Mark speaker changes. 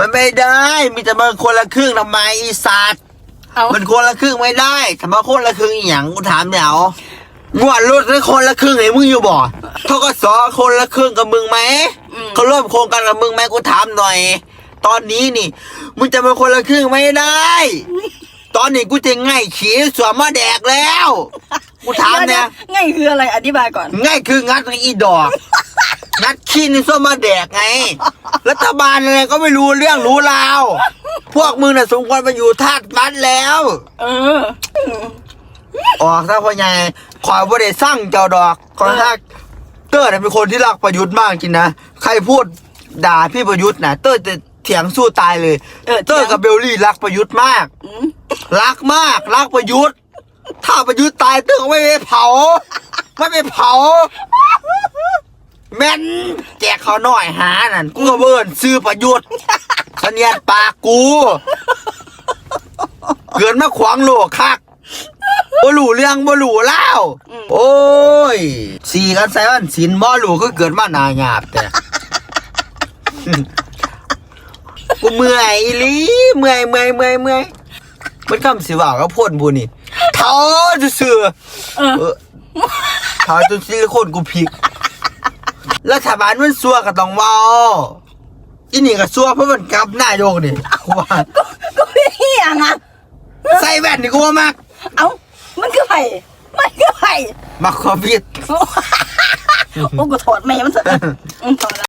Speaker 1: มันไม่ได้ มีแต่มันคนละครึ่งทำไมอีสัตว์
Speaker 2: เอา
Speaker 1: มันคนละครึ่งไม่ได้ทำไมคนละครึ่งอหย่างกูถามเดี๋ยวงวดรถแล้วคนละครึ่งไอ้มึงอยู่บ่ทกสคนละครึ่งกับมึงไหมเขาร่วมโครงการกับมึงไหมกูถามหน่อย ตอนนี้นี่ มึงจะมาคนละครึ่งไม่ได้ ตอนนี้กูจะง่ายขี่สวมมาแดกแล้ว กูถามเนี่ย
Speaker 2: ง่ายคืออะไรอธิบายก่อน
Speaker 1: ง่ายคืองัดอีดอก งัดขี้ในส้มมาแดกไง รัฐบาลอะไรก็ไม่รู้เรื่องรู้ราว พวกมึงน่ะสมควรมาอยู่ทาสบัตแล้ว
Speaker 2: เออ
Speaker 1: ออกถ้าพ่อใหญ่ขอยบ่ได้สร้างเจ้าดอกขอถ้าเต้อน่ะเป็นคนที่รักประยุทธ์มากจริงนะ ใครพูดด่าพี่ประยุทธ์นะเต้อจะเถียงสู้ตายเลย
Speaker 2: เออเถียง
Speaker 1: เต้อกับเบลลี่รักประยุทธ์มาก
Speaker 2: อืม
Speaker 1: รักมาก รักประยุทธ์ ถ้าประยุทธ์ตายเต้อก็ไม่ไปเผา ไม่ไปเผา แม่นแจกเขาหน่อยหานั่นกูก็เบิ่นซื้อประยุทธ์เสนียดปากกูเกินมาขวางโลกคักบ่รู้เรื่องบ่รู้เล่าวโอ้ยสี่กันใส่วันสินบ่รู้คือเกิดมาหนาหยาบแต่กูเมื่อยอีหลีเมื่อยเมื่อยเมื่อยเมื่อยมันคำสิว่าก็พ่นบูนี่เท้าจะเสือ
Speaker 2: เออ
Speaker 1: เออเท้าจนซิลิโคนกูพลิก รัฐบาลมันซัวก็ต้องเว้าอีนี่ก็ซัวเพราะมันกลับหน้ายกนี่กูว่า
Speaker 2: ก็ไม่เหี้ยงอะ
Speaker 1: ใส่แว่นนี่กูว่ามาก
Speaker 2: เอ้ามันคือไผ่มันคือไผ่
Speaker 1: มักคอฟิด
Speaker 2: โอ้กูถอดแม่มันเถอะอืมถอดละ